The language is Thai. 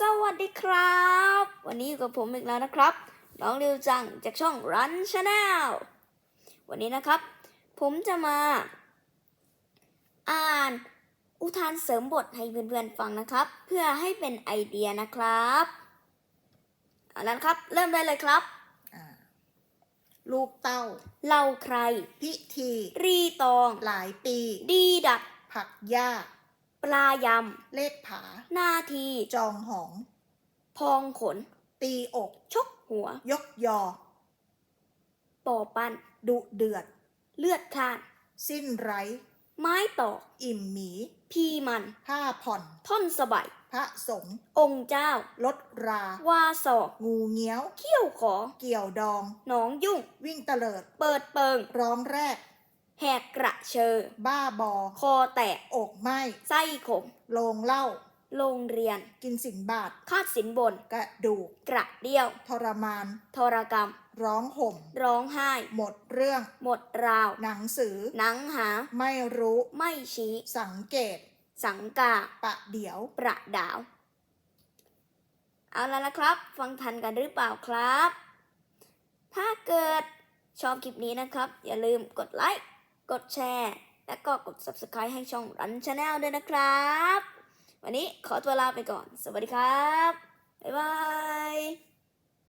สวัสดีครับ วันนี้อยู่กับผมอีกแล้วนะครับ น้องเรียวจังจากช่อง Run Channel วันนี้นะครับ ผมจะมา อ่านอุทานเสริมบทให้เพื่อนๆฟังนะครับ เพื่อให้เป็นไอเดียนะครับเอาละครับ เริ่มได้เลยครับอ่าลูกเต้า เล่าใคร พิธี รีตอง หลายปี ดีดัก ผักหญ้า ปลายเลขผาำนาที จองหอง พองขน ตีอก ชกหัว ยกยอ ปอปั้นดุเดือด เลือดคลาน สิ้นไร้ ไม้ตอก อิ่มหมี พีมัน ผ้าผ่อน ท่อนสะบาย พระสงฆ์ องค์เจ้า ลดรา วาศอกงูเงี้ยว เขี้ยวขอ เกี่ยวดอง หนองยุ่ง วิ่งเตลิด เปิดเปิง ร้องแรก แหกกระเชอ บ้าบอ คอแตก อกไหมไส้ขม โลงเหล้า โรงเรียน กินสินบาท คาดสินบน กระดูก กระเดี่ยว ทรมาน ทรกรรม ร้องห่ม ร้องไห้ หมดเรื่อง หมดราว หนังสือ หนังหา ไม่รู้ ไม่ชี้ สังเกต สังกาปะเดี๋ยว ประดาว เอาแล้วนะครับ ฟังทันกันหรือเปล่าครับ ถ้าเกิดชอบคลิปนี้นะครับ อย่าลืมกดไลค์ กดแชร์ และก็กด Subscribe ให้ช่องรันชาแนลด้วยนะครับ วันนี้ขอตัวลาไปก่อน สวัสดีครับ บ๊ายบาย